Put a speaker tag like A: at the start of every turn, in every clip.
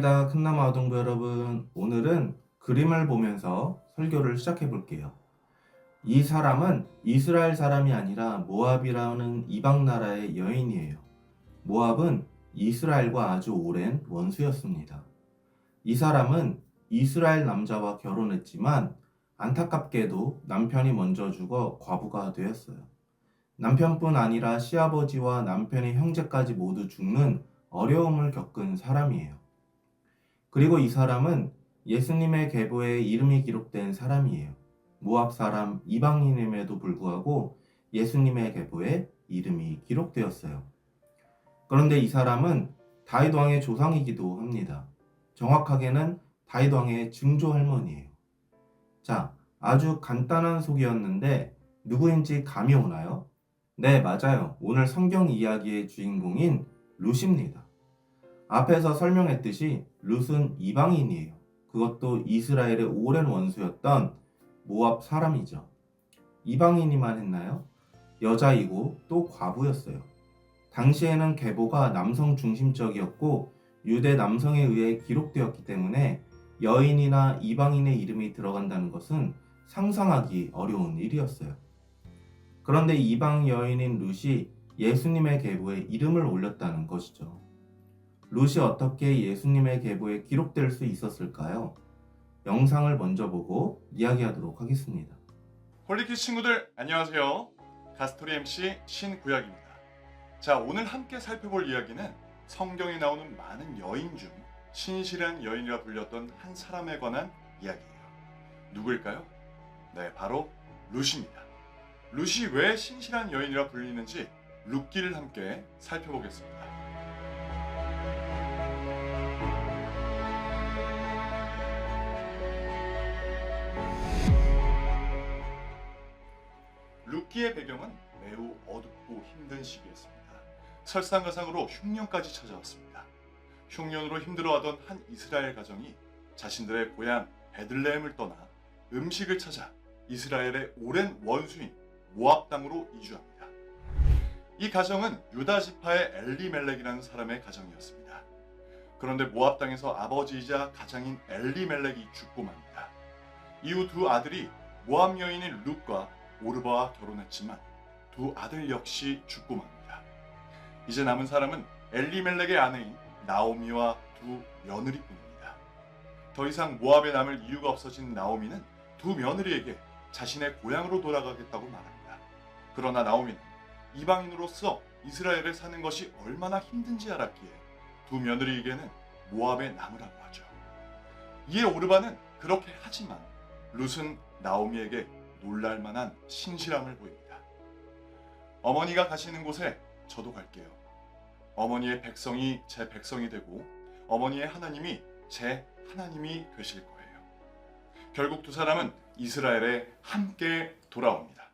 A: 반갑습니다. 큰나무 아동부 여러분. 오늘은 그림을 보면서 설교를 시작해 볼게요. 이 사람은 이스라엘 사람이 아니라 모압이라는 이방 나라의 여인이에요. 모압은 이스라엘과 아주 오랜 원수였습니다. 이 사람은 이스라엘 남자와 결혼했지만 안타깝게도 남편이 먼저 죽어 과부가 되었어요. 남편뿐 아니라 시아버지와 남편의 형제까지 모두 죽는 어려움을 겪은 사람이에요. 그리고 이 사람은 예수님의 계보에 이름이 기록된 사람이에요. 모압 사람 이방인임에도 불구하고 예수님의 계보에 이름이 기록되었어요. 그런데 이 사람은 다윗 왕의 조상이기도 합니다. 정확하게는 다윗 왕의 증조 할머니예요. 자, 아주 간단한 속이었는데 누구인지 감이 오나요? 네, 맞아요. 오늘 성경 이야기의 주인공인 룻입니다. 앞에서 설명했듯이 룻은 이방인이에요. 그것도 이스라엘의 오랜 원수였던 모압 사람이죠. 이방인이만 했나요? 여자이고 또 과부였어요. 당시에는 계보가 남성 중심적이었고 유대 남성에 의해 기록되었기 때문에 여인이나 이방인의 이름이 들어간다는 것은 상상하기 어려운 일이었어요. 그런데 이방 여인인 룻이 예수님의 계보에 이름을 올렸다는 것이죠. 룻이 어떻게 예수님의 계보에 기록될 수 있었을까요? 영상을 먼저 보고 이야기하도록 하겠습니다.
B: 홀리키즈 친구들 안녕하세요. 가스토리 MC 신구약입니다. 자 오늘 함께 살펴볼 이야기는 성경에 나오는 많은 여인 중 신실한 여인이라 불렸던 한 사람에 관한 이야기예요. 누구일까요? 네 바로 룻입니다. 룻이 왜 신실한 여인이라 불리는지 룻기를 함께 살펴보겠습니다. 룻기의 배경은 매우 어둡고 힘든 시기였습니다. 설상가상으로 흉년까지 찾아왔습니다. 흉년으로 힘들어하던 한 이스라엘 가정이 자신들의 고향 베들레헴을 떠나 음식을 찾아 이스라엘의 오랜 원수인 모압 땅으로 이주합니다. 이 가정은 유다 지파의 엘리멜렉이라는 사람의 가정이었습니다. 그런데 모압 땅에서 아버지이자 가장인 엘리멜렉이 죽고 맙니다. 이후 두 아들이 모압 여인인 룻과 오르바와 결혼했지만 두 아들 역시 죽고 맙니다. 이제 남은 사람은 엘리멜렉의 아내인 나오미와 두 며느리뿐입니다. 더 이상 모압에 남을 이유가 없어진 나오미는 두 며느리에게 자신의 고향으로 돌아가겠다고 말합니다. 그러나 나오미는 이방인으로서 이스라엘에 사는 것이 얼마나 힘든지 알았기에 두 며느리에게는 모압에 남으라고 하죠. 이에 오르바는 그렇게 하지만 룻은 나오미에게 놀랄만한 신실함을 보입니다. 어머니가 가시는 곳에 저도 갈게요. 어머니의 백성이 제 백성이 되고 어머니의 하나님이 제 하나님이 되실 거예요. 결국 두 사람은 이스라엘에 함께 돌아옵니다.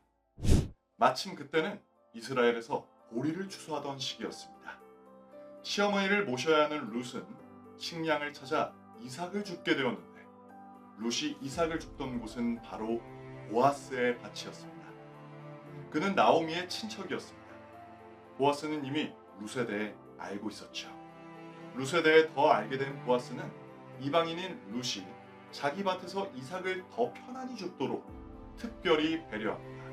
B: 마침 그때는 이스라엘에서 보리를 추수하던 시기였습니다. 시어머니를 모셔야 하는 룻은 식량을 찾아 이삭을 줍게 되었는데 룻이 이삭을 줍던 곳은 바로 보아스의 밭이었습니다. 그는 나오미의 친척이었습니다. 보아스는 이미 대해 알고 있었죠. 대해 더 알게 된 보아스는 이방인인 룻이 자기 밭에서 이삭을 더 편안히 줍도록 특별히 배려합니다.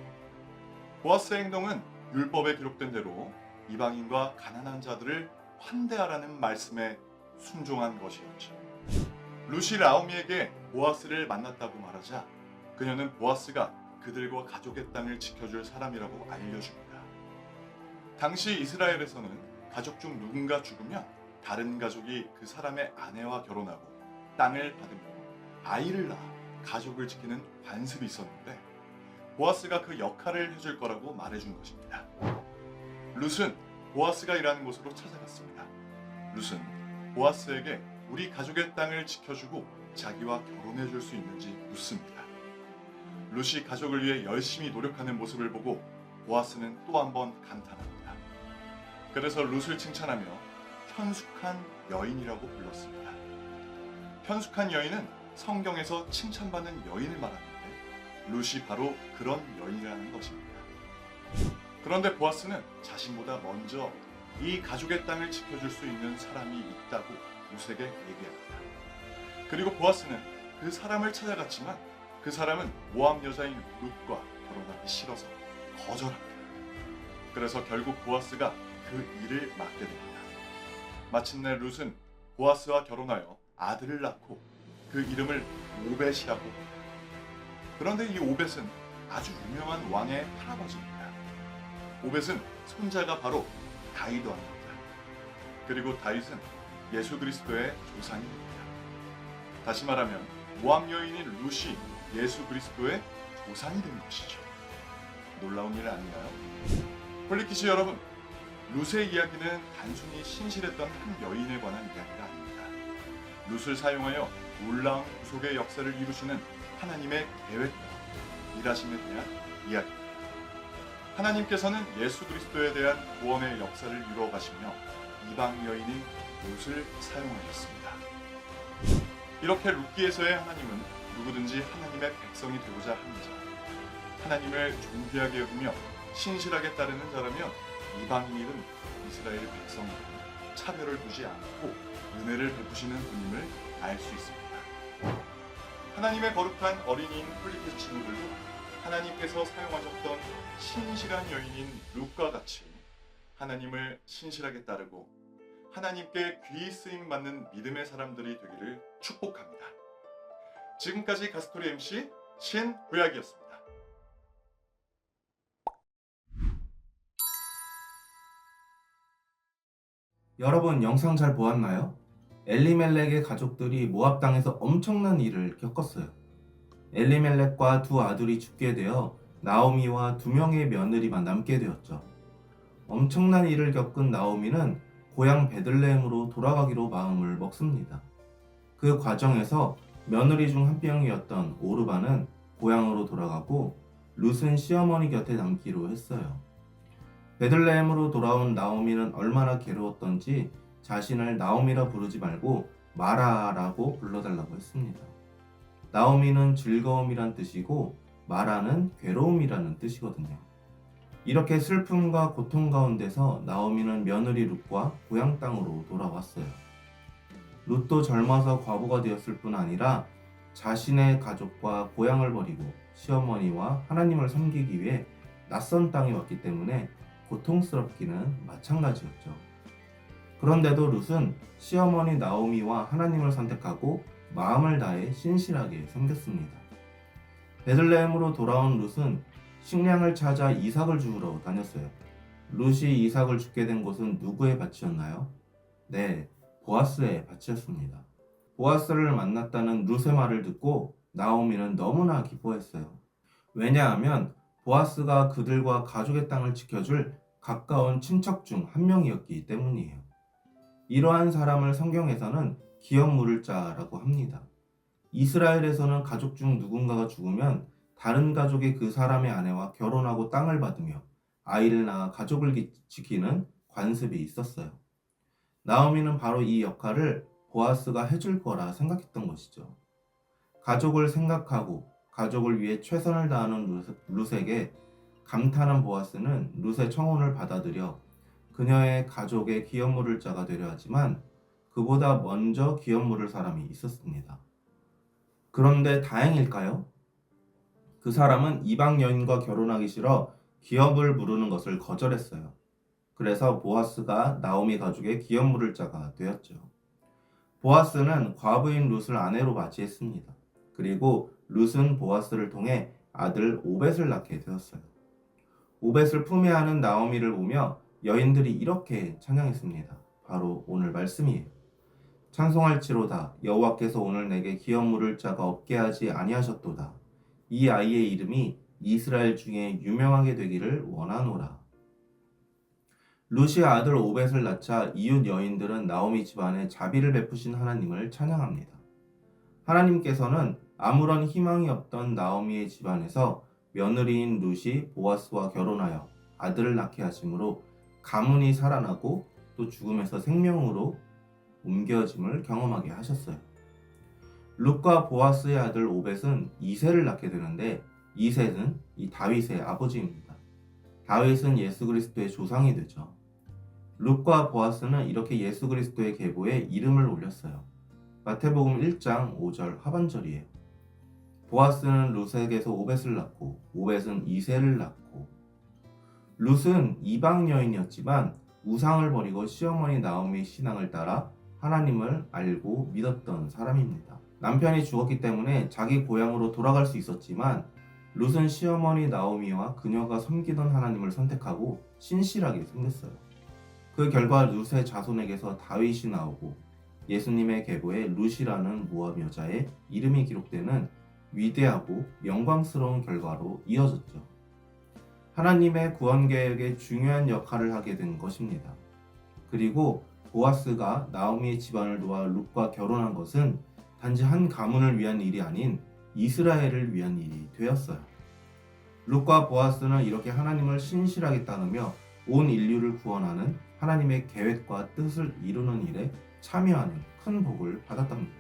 B: 보아스의 행동은 율법에 기록된 대로 이방인과 가난한 자들을 환대하라는 말씀에 순종한 것이었죠. 룻이 라오미에게 보아스를 만났다고 말하자 그녀는 보아스가 그들과 가족의 땅을 지켜줄 사람이라고 알려줍니다. 당시 이스라엘에서는 가족 중 누군가 죽으면 다른 가족이 그 사람의 아내와 결혼하고 땅을 받으며 아이를 낳아 가족을 지키는 관습이 있었는데 보아스가 그 역할을 해줄 거라고 말해준 것입니다. 룻은 보아스가 일하는 곳으로 찾아갔습니다. 룻은 보아스에게 우리 가족의 땅을 지켜주고 자기와 결혼해 줄 수 있는지 묻습니다. 룻이 가족을 위해 열심히 노력하는 모습을 보고 보아스는 또 한 번 감탄합니다. 그래서 룻을 칭찬하며 현숙한 여인이라고 불렀습니다. 현숙한 여인은 성경에서 칭찬받는 여인을 말하는데 룻이 바로 그런 여인이라는 것입니다. 그런데 보아스는 자신보다 먼저 이 가족의 땅을 지켜줄 수 있는 사람이 있다고 룻에게 얘기합니다. 그리고 보아스는 그 사람을 찾아갔지만 그 사람은 모압 여자인 룻과 결혼하기 싫어서 거절합니다. 그래서 결국 보아스가 그 일을 맡게 됩니다. 마침내 룻은 보아스와 결혼하여 아들을 낳고 그 이름을 오벳이라고 합니다. 그런데 이 오벳은 아주 유명한 왕의 할아버지입니다. 오벳은 손자가 바로 다윗 왕입니다. 그리고 다윗은 예수 그리스도의 조상입니다. 다시 말하면 모함 여인인 룻이 예수 그리스도의 조상이 된 것이죠. 놀라운 일 아닌가요? 폴리키시 여러분, 룻의 이야기는 단순히 신실했던 한 여인에 관한 이야기가 아닙니다. 룻을 사용하여 놀라운 구속의 역사를 이루시는 하나님의 계획과 일하심에 대한 이야기입니다. 하나님께서는 예수 그리스도에 대한 구원의 역사를 이루어 가시며 이방 여인인 룻을 사용하셨습니다. 이렇게 룻기에서의 하나님은 누구든지 하나님의 백성이 되고자 자, 하나님을 존귀하게 여기며 신실하게 따르는 자라면 이방인이든 이스라엘 백성이든 차별을 두지 않고 은혜를 베푸시는 분임을 알 수 있습니다. 하나님의 거룩한 어린이인 폴리피스 친구들도 하나님께서 사용하셨던 신실한 여인인 룩과 같이 하나님을 신실하게 따르고 하나님께 귀히 쓰임 받는 믿음의 사람들이 되기를 축복합니다. 지금까지 가스토리 MC 신구약이었습니다.
A: 여러분 영상 잘 보았나요? 엘리멜렉의 가족들이 모압 땅에서 엄청난 일을 겪었어요. 엘리멜렉과 두 아들이 죽게 되어 나오미와 두 명의 며느리만 남게 되었죠. 엄청난 일을 겪은 나오미는 고향 베들레헴으로 돌아가기로 마음을 먹습니다. 그 과정에서 며느리 중 한 명이었던 오르바는 고향으로 돌아가고 룻은 시어머니 곁에 남기로 했어요. 베들레헴으로 돌아온 나오미는 얼마나 괴로웠던지 자신을 나오미라 부르지 말고 마라라고 불러달라고 했습니다. 나오미는 즐거움이란 뜻이고 마라는 괴로움이라는 뜻이거든요. 이렇게 슬픔과 고통 가운데서 나오미는 며느리 룻과 고향 땅으로 돌아왔어요. 룻도 젊어서 과부가 되었을 뿐 아니라 자신의 가족과 고향을 버리고 시어머니와 하나님을 섬기기 위해 낯선 땅에 왔기 때문에 고통스럽기는 마찬가지였죠. 그런데도 룻은 시어머니 나오미와 하나님을 선택하고 마음을 다해 신실하게 섬겼습니다. 베들레헴으로 돌아온 룻은 식량을 찾아 이삭을 주우러 다녔어요. 룻이 이삭을 죽게 된 곳은 누구의 밭이었나요? 네, 보아스의 밭이었습니다. 보아스를 만났다는 룻의 말을 듣고 나오미는 너무나 기뻐했어요. 왜냐하면 보아스가 그들과 가족의 땅을 지켜줄 가까운 친척 중 한 명이었기 때문이에요. 이러한 사람을 성경에서는 기업 물을 자라고 합니다. 이스라엘에서는 가족 중 누군가가 죽으면 다른 가족이 그 사람의 아내와 결혼하고 땅을 받으며 아이를 낳아 가족을 기- 지키는 관습이 있었어요. 나오미는 바로 이 역할을 보아스가 해줄 거라 생각했던 것이죠. 가족을 생각하고 가족을 위해 최선을 다하는 룻- 룻에게 감탄한 보아스는 룻의 청혼을 받아들여 그녀의 가족의 기업 물을 자가 되려 하지만 그보다 먼저 기업 물을 사람이 있었습니다. 그런데 다행일까요? 그 사람은 이방 여인과 결혼하기 싫어 기업을 물으는 것을 거절했어요. 그래서 보아스가 나오미 가족의 기업 물을 자가 되었죠. 보아스는 과부인 룻을 아내로 맞이했습니다. 그리고 룻은 보아스를 통해 아들 오벳을 낳게 되었어요. 오벳을 품에 안은 나오미를 보며 여인들이 이렇게 찬양했습니다. 바로 오늘 말씀이에요. 찬송할지로다 여호와께서 오늘 내게 기업 물을 자가 없게 하지 아니하셨도다. 이 아이의 이름이 이스라엘 중에 유명하게 되기를 원하노라. 루시의 아들 오벳을 낳자 이웃 여인들은 나오미 집안에 자비를 베푸신 하나님을 찬양합니다. 하나님께서는 아무런 희망이 없던 나오미의 집안에서 며느리인 룻이 보아스와 결혼하여 아들을 낳게 하심으로 가문이 살아나고 또 죽음에서 생명으로 옮겨짐을 경험하게 하셨어요. 룻과 보아스의 아들 오벳은 이세를 낳게 되는데 이셋은 이 다윗의 아버지입니다. 다윗은 예수 그리스도의 조상이 되죠. 룻과 보아스는 이렇게 예수 그리스도의 계보에 이름을 올렸어요. 마태복음 1장 5절 하반절이에요. 보아스는 룻에게서 오벳을 낳고 오벳은 이세를 낳고 룻은 이방 여인이었지만 우상을 버리고 시어머니 나오미의 신앙을 따라 하나님을 알고 믿었던 사람입니다. 남편이 죽었기 때문에 자기 고향으로 돌아갈 수 있었지만 룻은 시어머니 나오미와 그녀가 섬기던 하나님을 선택하고 신실하게 섬겼어요. 그 결과 룻의 자손에게서 다윗이 나오고 예수님의 계보에 룻이라는 모압 여자의 이름이 기록되는 위대하고 영광스러운 결과로 이어졌죠. 하나님의 구원 계획에 중요한 역할을 하게 된 것입니다. 그리고 보아스가 나오미의 집안을 도와 룻과 결혼한 것은 단지 한 가문을 위한 일이 아닌 이스라엘을 위한 일이 되었어요. 룻과 보아스는 이렇게 하나님을 신실하게 따르며 온 인류를 구원하는 하나님의 계획과 뜻을 이루는 일에 참여하는 큰 복을 받았답니다.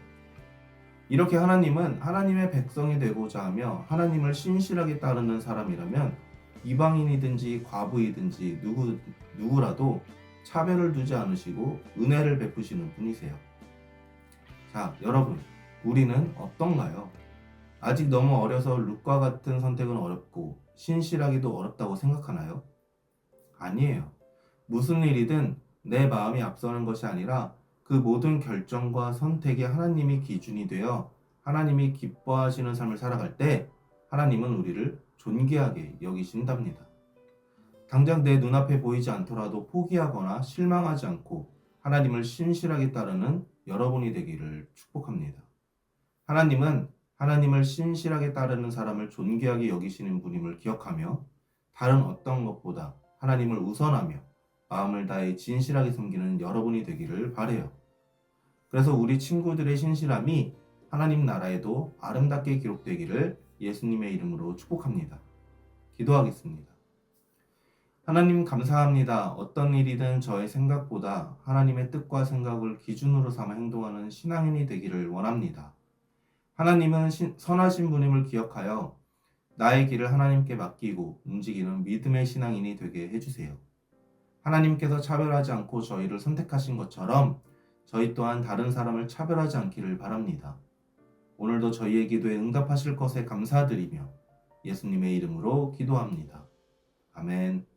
A: 이렇게 하나님은 하나님의 백성이 되고자 하며 하나님을 신실하게 따르는 사람이라면 이방인이든지 과부이든지 누구 누구라도 차별을 두지 않으시고 은혜를 베푸시는 분이세요. 자, 여러분, 우리는 어떤가요? 아직 너무 어려서 룩과 같은 선택은 어렵고 신실하기도 어렵다고 생각하나요? 아니에요. 무슨 일이든 내 마음이 앞서는 것이 아니라 그 모든 결정과 선택이 하나님이 기준이 되어 하나님이 기뻐하시는 삶을 살아갈 때 하나님은 우리를 존귀하게 여기신답니다. 당장 내 눈앞에 보이지 않더라도 포기하거나 실망하지 않고 하나님을 신실하게 따르는 여러분이 되기를 축복합니다. 하나님은 하나님을 신실하게 따르는 사람을 존귀하게 여기시는 분임을 기억하며 다른 어떤 것보다 하나님을 우선하며 마음을 다해 진실하게 섬기는 여러분이 되기를 바래요. 그래서 우리 친구들의 신실함이 하나님 나라에도 아름답게 기록되기를 예수님의 이름으로 축복합니다. 기도하겠습니다. 하나님 감사합니다. 어떤 일이든 저의 생각보다 하나님의 뜻과 생각을 기준으로 삼아 행동하는 신앙인이 되기를 원합니다. 하나님은 신- 선하신 분임을 기억하여 나의 길을 하나님께 맡기고 움직이는 믿음의 신앙인이 되게 해주세요. 하나님께서 차별하지 않고 저희를 선택하신 것처럼 저희 또한 다른 사람을 차별하지 않기를 바랍니다. 오늘도 저희의 기도에 응답하실 것에 감사드리며 예수님의 이름으로 기도합니다. 아멘.